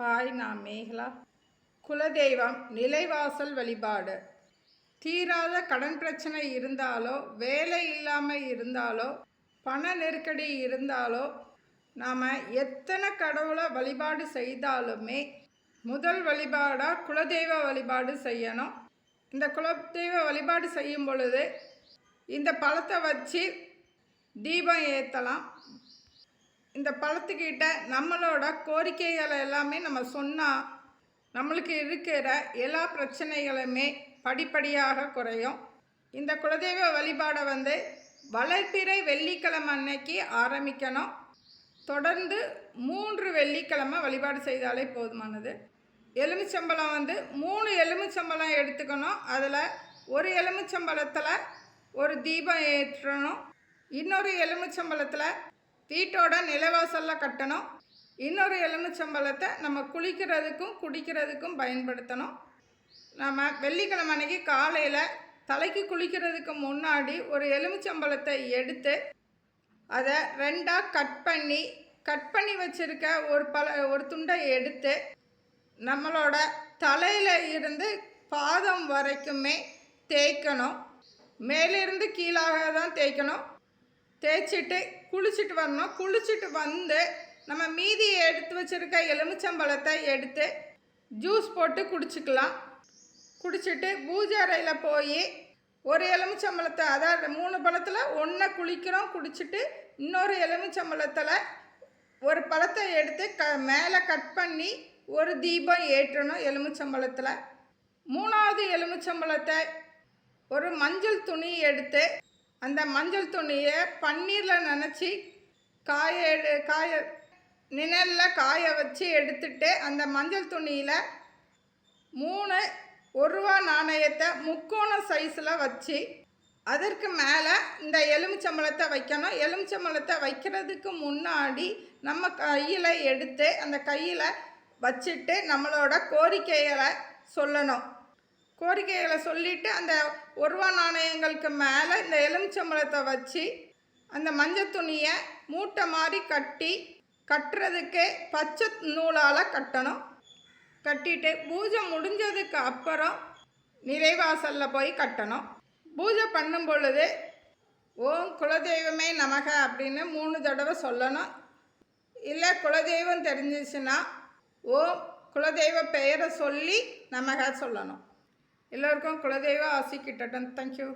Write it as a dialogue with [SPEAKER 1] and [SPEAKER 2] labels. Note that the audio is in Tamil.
[SPEAKER 1] ஹாய் நான் மேகலா. குலதெய்வம் நிலைவாசல் வழிபாடு. தீராத கடன் பிரச்சனை இருந்தாலோ வேலை இல்லாமல் இருந்தாலோ பண நெருக்கடி இருந்தாலோ நாம் எத்தனை கடவுளை வழிபாடு செய்தாலுமே முதல் வழிபாடாக குலதெய்வ வழிபாடு செய்யணும். இந்த குலதெய்வ வழிபாடு செய்யும் பொழுது இந்த பழத்தை வச்சு தீபம் ஏற்றலாம் இந்த பழத்துக்கிட்ட நம்மளோட கோரிக்கைகளை எல்லாமே நம்ம சொன்னால் நம்மளுக்கு இருக்கிற எல்லா பிரச்சனைகளுமே படிப்படியாக குறையும். இந்த குலதெய்வ வழிபாடை வந்து வளர்ப்பிறை வெள்ளிக்கிழமை அன்னைக்கு ஆரம்பிக்கணும். தொடர்ந்து மூன்று வெள்ளிக்கிழமை வழிபாடு செய்தாலே போதுமானது. எலுமிச்சம்பழம் வந்து மூணு எலுமிச்சம்பழம் எடுத்துக்கணும். அதில் ஒரு எலுமிச்சம்பழத்தில் ஒரு தீபம் ஏற்றணும். இன்னொரு எலுமிச்சம்பழத்தில் வீட்டோட நிலவாசலில் கட்டணும். இன்னொரு எலுமிச்சம்பழத்தை நம்ம குளிக்கிறதுக்கும் குடிக்கிறதுக்கும் பயன்படுத்தணும். நம்ம வெள்ளிக்கிழமை அன்னைக்கு காலையில் தலைக்கு குளிக்கிறதுக்கு முன்னாடி ஒரு எலுமிச்சம்பழத்தை எடுத்து அதை ரெண்டாக கட் பண்ணி கட் பண்ணி வச்சுருக்க ஒரு பல ஒரு துண்டை எடுத்து நம்மளோட தலையில் இருந்து பாதம் வரைக்குமே தேய்க்கணும். மேலிருந்து கீழாக தான் தேய்க்கணும். தேய்ச்சிட்டு குளிச்சுட்டு வரணும். குளிச்சுட்டு வந்து நம்ம மீதி எடுத்து வச்சுருக்க எலுமிச்சம்பழத்தை எடுத்து ஜூஸ் போட்டு குடிச்சிக்கலாம். குடிச்சிட்டு பூஜை அறையில் போய் ஒரு எலுமிச்சம்பழத்தை அதாவது மூணு பழத்தில் ஒன்றை குளிக்கிறோம். குடிச்சிட்டு இன்னொரு எலுமிச்சம்பழத்தில் ஒரு பழத்தை எடுத்து க மேலே கட் பண்ணி ஒரு தீபம் ஏற்றணும் எலுமிச்சம்பழத்தில். மூணாவது எலுமிச்சம்பழத்தை ஒரு மஞ்சள் துணி எடுத்து அந்த மஞ்சள் துணியை பன்னீரில் நினச்சி காய எடு காய நிழலில் காய வச்சு எடுத்துட்டு அந்த மஞ்சள் துணியில் மூணு ஒரு ரூபா நாணயத்தை முக்கோண சைஸில் வச்சு அதற்கு மேலே இந்த எலுமிச்சம்பழத்தை வைக்கணும். எலுமிச்சம்பழத்தை வைக்கிறதுக்கு முன்னாடி நம்ம கையில் எடுத்து அந்த கையில் வச்சுட்டு நம்மளோட கோரிக்கைகளை சொல்லணும். கோரிக்கைகளை சொல்லிவிட்டு அந்த ஒரு ரூபா நாணயங்களுக்கு மேலே இந்த எலுமிச்சம்பழத்தை வச்சு அந்த மஞ்சள் துணியை மூட்டை மாதிரி கட்டி கட்டுறதுக்கே பச்சை நூலால் கட்டணும். கட்டிட்டு பூஜை முடிஞ்சதுக்கு அப்புறம் நிறைவாசலில் போய் கட்டணும். பூஜை பண்ணும் பொழுது ஓம் குலதெய்வமே நமக அப்படின்னு மூணு தடவை சொல்லணும். இல்லை குலதெய்வம் தெரிஞ்சிச்சுன்னா ஓம் குலதெய்வ பெயரை சொல்லி நமக சொல்லணும். எல்லோருக்கும் குலதெய்வ ஆசி கிட்டட்டும் தேங்க்யூ